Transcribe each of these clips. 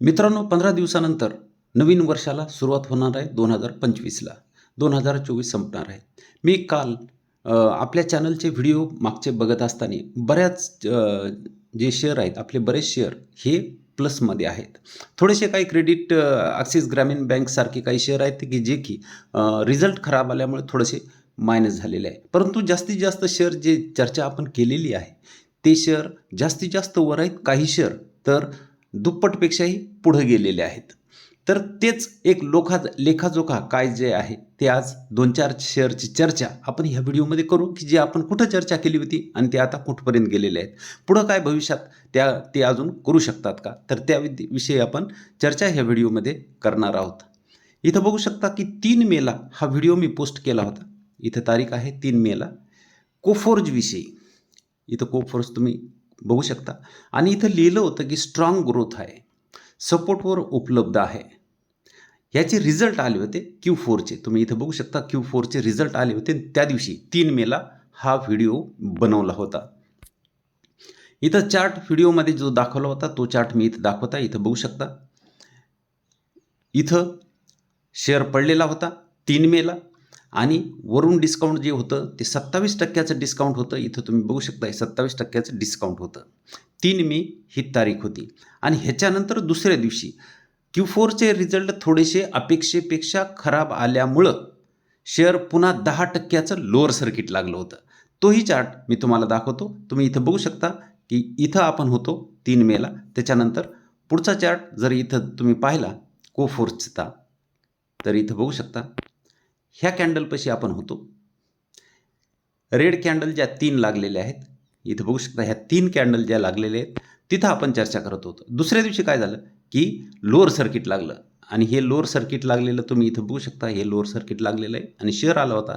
मित्रांनो पंधरा दिवसानंतर नवीन वर्षाला सुरुवात होणार आहे दोन हजार पंचवीसला. दोन हजार चोवीस संपणार आहे. मी काल आपल्या चॅनलचे व्हिडिओ मागचे बघत असताना बऱ्याच जे शेअर आहेत आपले बरेच शेअर हे प्लसमध्ये आहेत. थोडेसे काही क्रेडिट ॲक्सिस ग्रामीण बँकसारखे काही शेअर आहेत की जे की रिझल्ट खराब आल्यामुळे थोडेसे मायनस झालेले आहे परंतु जास्तीत जास्त शेअर जे चर्चा आपण केलेली आहे ते शेअर जास्तीत जास्त वर आहेत काही शेअर तर दुप्पटपेक्षाही पुढं गेलेले आहेत. तर तेच एक लोखा लेखाजोखा काय जे आहे ते आज दोन चार शेअरची चर्चा आपण ह्या व्हिडिओमध्ये करू की जे आपण कुठं चर्चा केली होती आणि ते आता कुठपर्यंत गेलेले आहेत. पुढं काय भविष्यात त्या ते अजून करू शकतात का? तर त्या विषयी आपण चर्चा ह्या व्हिडिओमध्ये करणार आहोत. इथं बघू शकता की तीन मेला हा व्हिडिओ मी पोस्ट केला होता. इथं तारीख आहे तीन मेला कोफोर्जविषयी इथं कोफोर्ज तुम्ही बघू शकता. आणि इथं लिहिलं होतं की स्ट्रॉंग ग्रोथ आहे. सपोर्टवर उपलब्ध आहे. ह्याचे रिझल्ट आले होते क्यू फोरचे तुम्ही इथं बघू शकता क्यू फोरचे रिझल्ट आले होते त्या दिवशी. तीन मेला हा व्हिडिओ बनवला होता. इथं चार्ट व्हिडिओमध्ये जो दाखवला होता तो चार्ट मी इथं दाखवता इथं बघू शकता. इथं शेअर पडलेला होता. तीन मेला आणि वरून डिस्काउंट जे होतं ते सत्तावीस टक्क्याचं डिस्काउंट होतं. इथं तुम्ही बघू शकता सत्तावीस टक्क्याचं डिस्काउंट होतं. तीन मे ही तारीख होती. आणि ह्याच्यानंतर दुसऱ्या दिवशी क्यू फोरचे रिझल्ट थोडेसे अपेक्षेपेक्षा खराब आल्यामुळं शेअर पुन्हा दहा टक्क्याचं लोअर सर्किट लागलं होतं. तोही चार्ट मी तुम्हाला दाखवतो. तुम्ही इथं बघू शकता की इथं आपण होतो तीन मेला त्याच्यानंतर पुढचा चार्ट जर इथं तुम्ही पाहिला को फोर्सचा तर इथं बघू शकता. ह्या कॅन्डलपाशी आपण होतो. रेड कॅन्डल ज्या तीन लागलेल्या आहेत इथं बघू शकता ह्या तीन कॅन्डल ज्या लागलेल्या आहेत तिथं आपण चर्चा करत होतो. दुसऱ्या दिवशी काय झालं की लोअर सर्किट लागलं आणि हे लोअर सर्किट लागलेलं तुम्ही इथं बघू शकता हे लोअर सर्किट लागलेलं आहे आणि शेअर आला होता.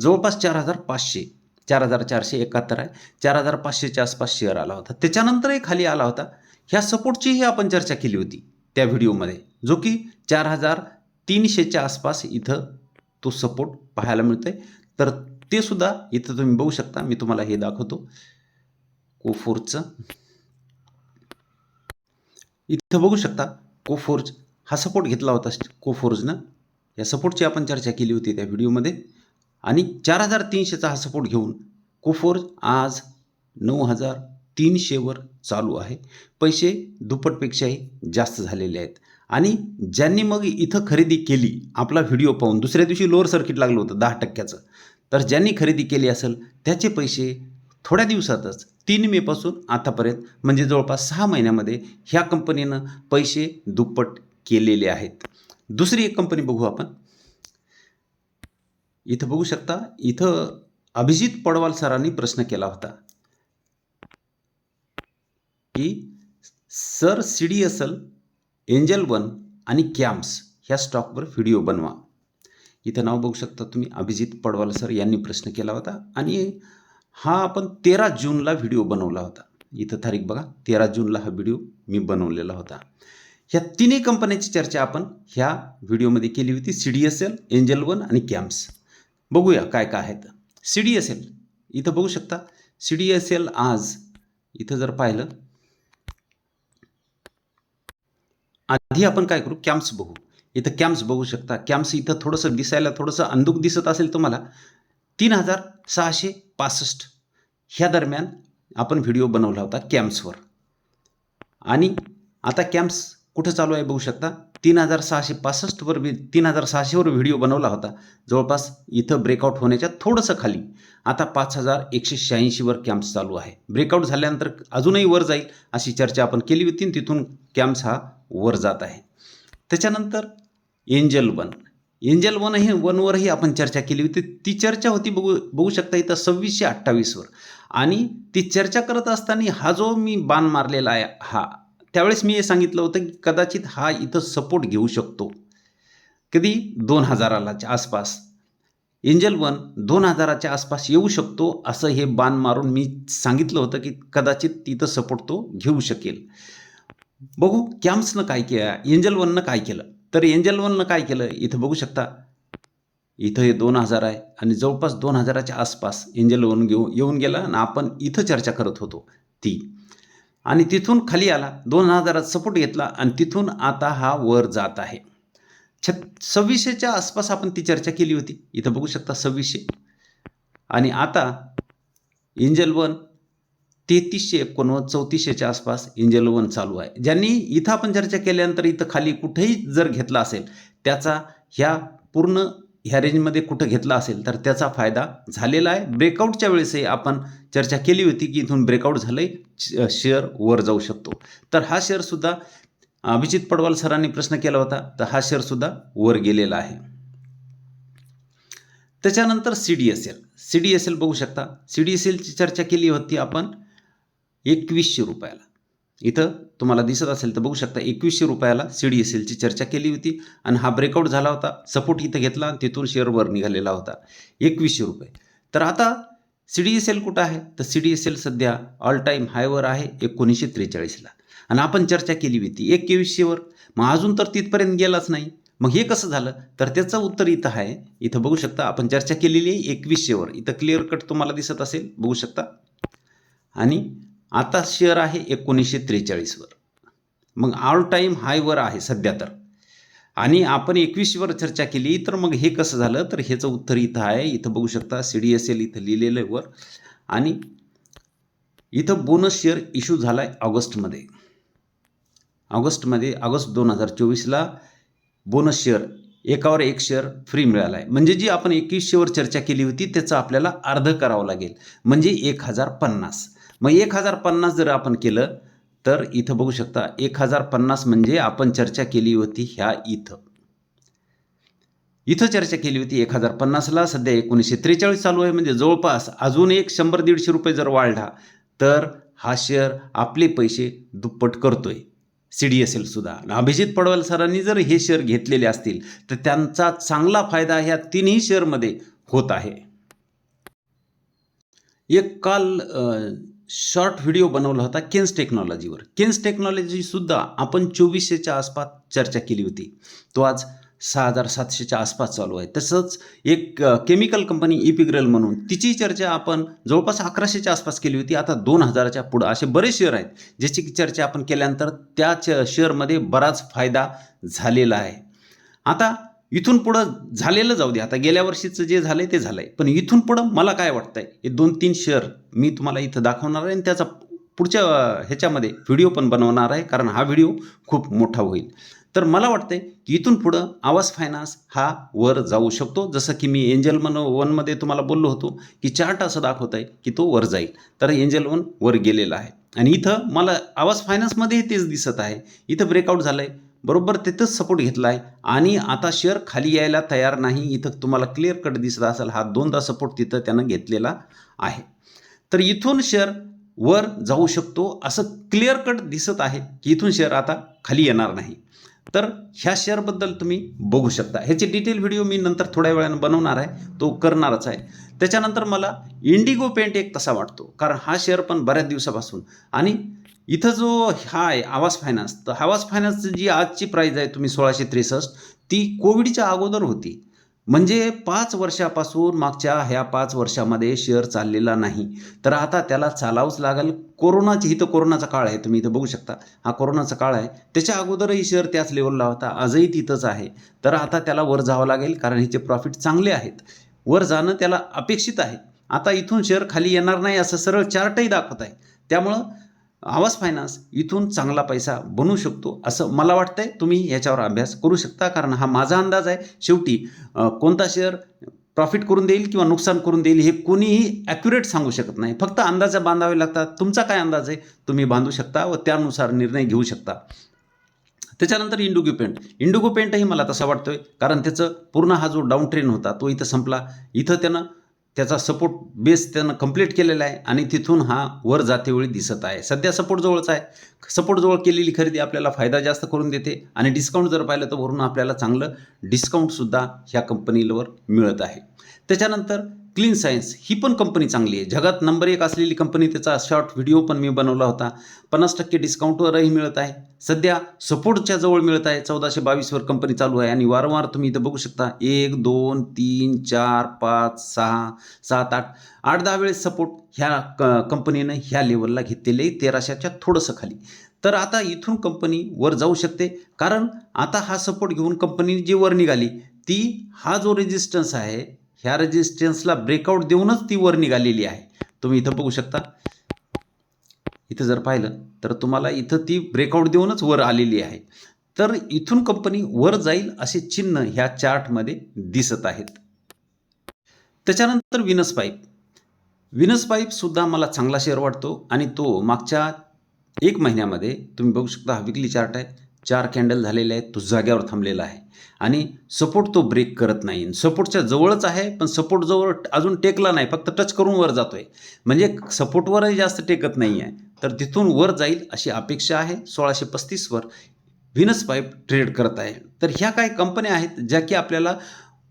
जवळपास चार हजार पाचशे चार हजार चारशे एकाहत्तर आहे चार हजार पाचशेच्या आसपास शेअर आला होता. त्याच्यानंतरही खाली आला होता. ह्या सपोर्टचीही आपण चर्चा केली होती त्या व्हिडिओमध्ये जो की चार हजार तीनशेच्या आसपास इथं तो सपोर्ट पाहायला मिळतो आहे तर ते सुद्धा इथं तुम्ही बघू शकता. मी तुम्हाला हे दाखवतो. कोफोर्सचं इथं बघू शकता कोफोर्ज हा सपोर्ट घेतला होता कोफोर्जनं. या सपोर्टची आपण चर्चा केली होती त्या व्हिडिओमध्ये. आणि चार हजार तीनशेचा हा सपोर्ट घेऊन कोफोर्ज आज नऊ हजार तीनशेवर चालू आहे. पैसे दुप्पटपेक्षाही जास्त झालेले आहेत. आणि ज्यांनी मग इथं खरेदी केली आपला व्हिडिओ पाहून दुसऱ्या दिवशी लोअर सर्किट लागलं होतं दहा टक्क्याचं. तर ज्यांनी खरेदी केली असेल त्याचे पैसे थोड्या दिवसातच तीन मेपासून आतापर्यंत म्हणजे जवळपास सहा महिन्यामध्ये ह्या कंपनीनं पैसे दुप्पट केलेले आहेत. दुसरी एक कंपनी बघू आपण. इथं बघू शकता इथं अभिजित पडवाल सरांनी प्रश्न केला होता. की sir C D S L Angel One आणि कॅम्प्स ह्या स्टॉकवर व्हिडिओ बनवा. इथं नाव बघू शकता तुम्ही अभिजित पडवाल सर यांनी प्रश्न केला होता आणि हा आपण तेरा जूनला व्हिडिओ बनवला होता. इथं तारीख बघा तेरा जूनला हा व्हिडिओ मी बनवलेला होता. ह्या तिन्ही कंपन्यांची चर्चा आपण ह्या व्हिडिओमध्ये केली होती C D S L Angel One आणि कॅम्प्स. बघूया काय काय आहेत. सी डी एस एल इथं बघू शकता सी डी एस एल आज इथं जर पाहिलं आधी आपण काय करू? कॅम्प्स बघू. इथं कॅम्प्स बघू शकता. कॅम्प्स इथं थोडंसं दिसायला थोडंसं अंधुक दिसत असेल तुम्हाला तीन हजार सहाशे पासष्ट. ह्या दरम्यान आपण व्हिडिओ बनवला होता कॅम्प्सवर आणि आता कॅम्प्स कुठं चालू आहे बघू शकता? तीन हजार सहाशे पासष्टवर बी तीन हजार सहाशेवर व्हिडिओ बनवला होता. जवळपास इथं ब्रेकआउट होण्याच्या थोडंसं खाली. आता पाच हजार एकशे शहाऐंशीवर कॅम्प्स चालू आहे. ब्रेकआउट झाल्यानंतर अजूनही वर जाईल अशी चर्चा आपण केली होती आणि तिथून कॅम्प्स हा वर जात आहे. त्याच्यानंतर एंजल वन. एंजल वन हे वनवरही आपण चर्चा केली होती. ती चर्चा होती बघू बघू शकता इथं सव्वीसशे अठ्ठावीसवर आणि ती चर्चा करत असताना हा जो मी बाण मारलेला आहे हा त्यावेळेस मी हे सांगितलं होतं की कदाचित हा इथं सपोर्ट घेऊ शकतो. कधी? दोन हजारालाच्या आसपास. एंजल वन दोन हजाराच्या आसपास येऊ शकतो असं हे बाण मारून मी सांगितलं होतं की कदाचित तिथं सपोर्ट तो घेऊ शकेल. बघू कॅम्प्सनं काय केलं? एंजल वननं काय केलं? तर एंजल वननं काय केलं? इथं बघू शकता. इथं हे दोन हजार आहे आणि जवळपास दोन हजाराच्या आसपास एंजल वन घेऊ येऊन गेला आणि आपण इथं चर्चा करत होतो ती. आणि तिथून खाली आला दोन हजारात सपोर्ट घेतला आणि तिथून आता हा वर जात आहे. छ सव्वीसशेच्या आसपास आपण ती चर्चा केली होती. इथं बघू शकता सव्वीसशे. आणि आता इंजल वन तेहतीसशे एकोणवद चौतीसशेच्या आसपास इंजेल वन चालू आहे. ज्यांनी इथं आपण चर्चा केल्यानंतर इथं खाली कुठेही जर घेतला असेल त्याचा ह्या पूर्ण ह्या रेंजमध्ये कुठं घेतला असेल तर त्याचा फायदा झालेला आहे. ब्रेकआउटच्या वेळेसही आपण चर्चा केली होती की इथून ब्रेकआउट झालंय शेअर वर जाऊ शकतो. तर हा शेअरसुद्धा अभिजित पडवाल सरांनी प्रश्न केला होता तर हा शेअरसुद्धा वर गेलेला आहे. त्याच्यानंतर C D S L C D S L बघू शकता. सी डी एस एलची चर्चा केली होती आपण. एकवीसशे रुपयाला. इथं तुम्हाला दिसत असेल तर बघू शकता एकवीसशे रुपयाला सी डी एस एलची चर्चा केली होती आणि हा ब्रेकआउट झाला होता. सपोर्ट इथं घेतला आणि तिथून शेअरवर निघालेला होता. एकवीसशे रुपये. तर आता सी डी एस एल कुठं आहे? तर सी डी एस एल सध्या ऑल टाईम हायवर आहे एकोणीसशे त्रेचाळीसला आणि आपण चर्चा केली होती एकवीसशेवर मग अजून तर तिथपर्यंत गेलाच नाही. मग हे कसं झालं? तर त्याचं उत्तर इथं आहे. इथं बघू शकता आपण चर्चा केलेली आहे एकवीसशेवर इथं क्लिअर कट तुम्हाला दिसत असेल बघू शकता. आणि आता शेअर आहे एकोणीसशे त्रेचाळीसवर. मग ऑल टाईम हायवर आहे सध्या तर. आणि आपण एकवीसवर चर्चा केली तर मग हे कसं झालं? तर ह्याचं उत्तर इथं आहे. इथं बघू शकता सी डी एस एल इथं लिहिलेलं आहे वर. आणि इथं बोनस शेअर इश्यू झाला आहे ऑगस्टमध्ये. ऑगस्टमध्ये ऑगस्ट दोन हजार चोवीसला बोनस शेअर एकावर एक शेअर फ्री मिळाला आहे म्हणजे जी आपण एकवीसशेवर चर्चा केली होती त्याचं आपल्याला अर्ध करावं लागेल. म्हणजे एक हजार पन्नास. मग एक हजार पन्नास जर आपण केलं तर इथं बघू शकता एक हजार पन्नास म्हणजे आपण चर्चा केली होती ह्या इथं. इथं चर्चा केली होती एक हजार पन्नासला सध्या एकोणीसशे त्रेचाळीस चालू आहे. म्हणजे जवळपास अजून एक शंभर दीडशे रुपये जर वाढला तर हा शेअर आपले पैसे दुप्पट करतोय. सी डी एस एलसुद्धा अभिजित पडवल सरांनी जर हे शेअर घेतलेले असतील तर त्यांचा चांगला फायदा ह्या तिन्ही शेअरमध्ये होत आहे. एक काल शॉर्ट व्हिडिओ बनवला होता केन्स टेक्नॉलॉजीवर. केन्स टेक्नॉलॉजीसुद्धा आपण चोवीसशेच्या आसपास चर्चा केली होती. तो आज सहा हजार सातशेच्या आसपास चालू आहे. तसंच एक केमिकल कंपनी इपिग्रल म्हणून तिची चर्चा आपण जवळपास अकराशेच्या आसपास केली होती. आता दोन हजाराच्या पुढं असे बरेच शेअर आहेत ज्याची चर्चा आपण केल्यानंतर त्या च शेअरमध्ये बराच फायदा झालेला आहे. आता इथून पुढं झालेलं जाऊ दे. आता गेल्या वर्षीचं जे झालंय ते झालं आहे पण इथून पुढं मला काय वाटतंय? हे दोन तीन शेअर मी तुम्हाला इथं दाखवणार आहे आणि त्याचा पुढच्या ह्याच्यामध्ये व्हिडिओ पण बनवणार आहे. कारण हा व्हिडिओ खूप मोठा होईल. तर मला वाटतंय की इथून पुढं आवाज फायनान्स हा वर जाऊ शकतो. जसं की मी एंजल मन वनमध्ये तुम्हाला बोललो होतो की चार्ट असं दाखवत आहे की तो वर जाईल. तर एंजल वन वर गेलेला आहे. आणि इथं मला आवाज फायनान्समध्येही तेच दिसत आहे. इथं ब्रेकआउट झालं आहे बरोबर तिथंच सपोर्ट घेतला आहे आणि आता शेअर खाली यायला तयार नाही. इथं तुम्हाला क्लिअर कट दिसत असेल. हा दोनदा सपोर्ट तिथं त्यानं घेतलेला आहे. तर इथून शेअर वर जाऊ शकतो असं क्लिअर कट दिसत आहे की इथून शेअर आता खाली येणार नाही. तर ह्या शेअरबद्दल तुम्ही बघू शकता. ह्याची डिटेल व्हिडिओ मी नंतर थोड्या वेळानं बनवणार आहे. तो करणारच आहे. त्याच्यानंतर मला इंडिगो पेंट एक तसा वाटतो. कारण हा शेअर पण बऱ्याच दिवसापासून. आणि इथं जो हा आहे आवाज फायनान्स तर आवाज फायनान्सची जी आजची प्राईज आहे तुम्ही सोळाशे त्रेसष्ट. ती कोविडच्या अगोदर होती. म्हणजे पाच वर्षापासून मागच्या ह्या पाच वर्षामध्ये शेअर चाललेला नाही. तर आता त्याला चालावंच लागेल. कोरोनाची इथं कोरोनाचा काळ आहे तुम्ही इथं बघू शकता. हा कोरोनाचा काळ आहे. त्याच्या अगोदरही शेअर त्याच लेवलला होता आजही तिथंच आहे. तर आता त्याला वर जावं लागेल कारण ह्याचे प्रॉफिट चांगले आहेत. वर जाणं त्याला अपेक्षित आहे. आता इथून शेअर खाली येणार नाही असं सरळ चार्टही दाखवत आहे. त्यामुळं आवाज फायनान्स इथून चांगला पैसा बनवू शकतो असं मला वाटतंय. तुम्ही याच्यावर अभ्यास करू शकता कारण हा माझा अंदाज आहे. शेवटी कोणता शेअर प्रॉफिट करून देईल किंवा नुकसान करून देईल हे कोणीही ॲक्युरेट सांगू शकत नाही. फक्त अंदाज बांधावे लागतात. तुमचा काय अंदाज आहे? तुम्ही बांधू शकता व त्यानुसार निर्णय घेऊ शकता. त्याच्यानंतर इंडुगो पेंट इंडुगो पेंटही मला तसा वाटतोय कारण त्याचं पूर्ण हा जो डाऊन ट्रेन होता तो इथं संपला. इथं त्यानं त्याचा सपोर्ट बेस त्यानं कंप्लीट केलेला आहे आणि तिथून हा वर जातेवेळी दिसत आहे. सध्या सपोर्ट जवळचा आहे. सपोर्ट जवळ केलेली खरेदी आपल्याला फायदा जास्त करून देते आणि डिस्काउंट जर पाहिलं तर वरून आपल्याला चांगलं डिस्काउंटसुद्धा ह्या कंपनीवर मिळत आहे. त्याच्यानंतर क्लीन सायन्स ही पण कंपनी चांगली आहे. जगात नंबर एक असलेली कंपनी त्याचा शॉर्ट व्हिडिओ पण मी बनवला होता. पन्नास टक्के डिस्काउंटवरही मिळत आहे. सध्या सपोर्टच्या जवळ मिळत आहे. चौदाशे बावीसवर कंपनी चालू आहे. आणि वारंवार तुम्ही इथं बघू शकता. एक दोन तीन चार पाच सहा सात आठ आठ दहा वेळेस सपोर्ट ह्या क कंपनीनं ह्या लेवलला घेतलेले तेराशेच्या थोडंसं खाली. तर आता इथून कंपनी वर जाऊ शकते. कारण आता हा सपोर्ट घेऊन कंपनी जी वर निघाली ती हा जो रेजिस्टन्स आहे ह्या रेजिस्टन्सला ब्रेकआउट देऊनच ती वर निघालेली आहे. तुम्ही इथं बघू शकता. इथं जर पाहिलं तर तुम्हाला इथं ती ब्रेकआउट देऊनच वर आलेली आहे. तर इथून कंपनी वर जाईल असे चिन्ह ह्या चार्टमध्ये दिसत आहेत. त्याच्यानंतर विनस पाईप. विनस पाईपसुद्धा मला चांगला शेअर वाटतो आणि तो मागच्या एक महिन्यामध्ये तुम्ही बघू शकता हा विकली चार्ट आहे चार कॅन्डल झालेले आहेत तो जाग्यावर थांबलेला आहे. आणि सपोर्ट तो ब्रेक करत नाही. सपोर्टच्या जवळच आहे पण सपोर्ट जवळ अजून टेकला नाही फक्त टच करून वर जातो आहे म्हणजे सपोर्टवरही जास्त टेकत नाही आहे तर तिथून वर जाईल अशी अपेक्षा आहे सोळाशे पस्तीसवर व्हिनस पाईप ट्रेड करत आहे. तर ह्या काही कंपन्या आहेत ज्या की आपल्याला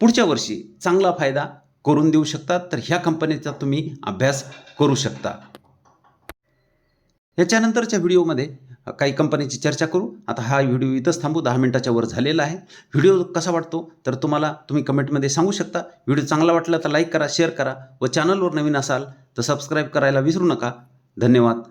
पुढच्या वर्षी चांगला फायदा करून देऊ शकतात. तर ह्या कंपनीचा तुम्ही अभ्यास करू शकता. याच्यानंतरच्या व्हिडिओमध्ये काही कंपनीची चर्चा करू. आता हा व्हिडिओ इथंच थांबू. दहा मिनटाच्या वर झालेला आहे. व्हिडिओ कसा वाटतो? तर तुम्हाला तुम्ही कमेंटमध्ये सांगू शकता. व्हिडिओ चांगला वाटला तर लाईक करा शेअर करा व चॅनलवर नवीन असाल तर सबस्क्राईब करायला विसरू नका. धन्यवाद.